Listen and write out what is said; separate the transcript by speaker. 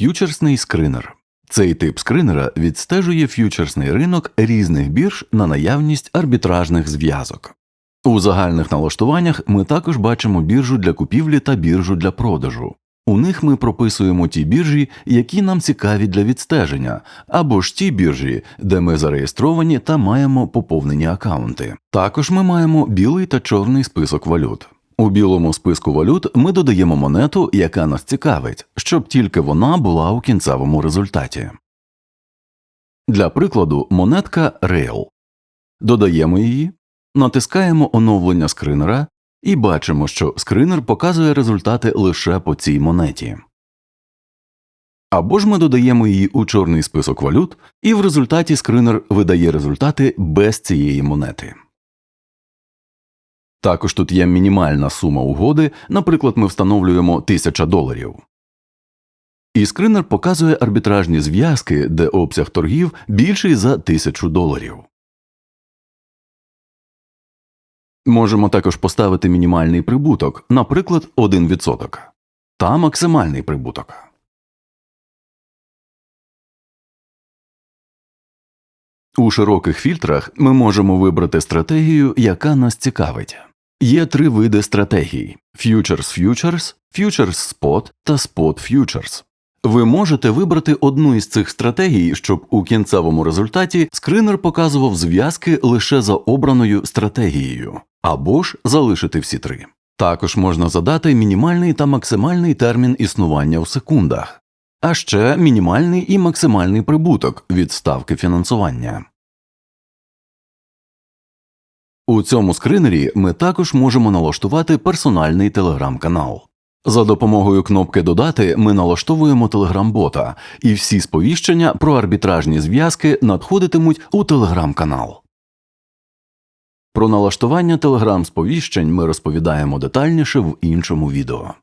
Speaker 1: Ф'ючерсний скринер. Цей тип скринера відстежує ф'ючерсний ринок різних бірж на наявність арбітражних зв'язок. У загальних налаштуваннях ми також бачимо біржу для купівлі та біржу для продажу. У них ми прописуємо ті біржі, які нам цікаві для відстеження, або ж ті біржі, де ми зареєстровані та маємо поповнені акаунти. Також ми маємо білий та чорний список валют. У білому списку валют ми додаємо монету, яка нас цікавить, щоб тільки вона була у кінцевому результаті. Для прикладу, монетка Rail. Додаємо її, натискаємо оновлення скринера і бачимо, що скринер показує результати лише по цій монеті. Або ж ми додаємо її у чорний список валют, і в результаті скринер видає результати без цієї монети. Також тут є мінімальна сума угоди, наприклад, ми встановлюємо 1000 доларів. І скринер показує арбітражні зв'язки, де обсяг торгів більший за 1000 доларів. Можемо також поставити мінімальний прибуток, наприклад, 1%, та максимальний прибуток. У широких фільтрах ми можемо вибрати стратегію, яка нас цікавить. Є три види стратегій: Futures Futures, Futures Spot та Spot Futures. Ви можете вибрати одну із цих стратегій, щоб у кінцевому результаті скринер показував зв'язки лише за обраною стратегією, або ж залишити всі три. Також можна задати мінімальний та максимальний термін існування в секундах, а ще мінімальний і максимальний прибуток від ставки фінансування. У цьому скринері ми також можемо налаштувати персональний телеграм-канал. За допомогою кнопки Додати ми налаштовуємо телеграм-бота, і всі сповіщення про арбітражні зв'язки надходитимуть у телеграм-канал. Про налаштування телеграм-сповіщень ми розповідаємо детальніше в іншому відео.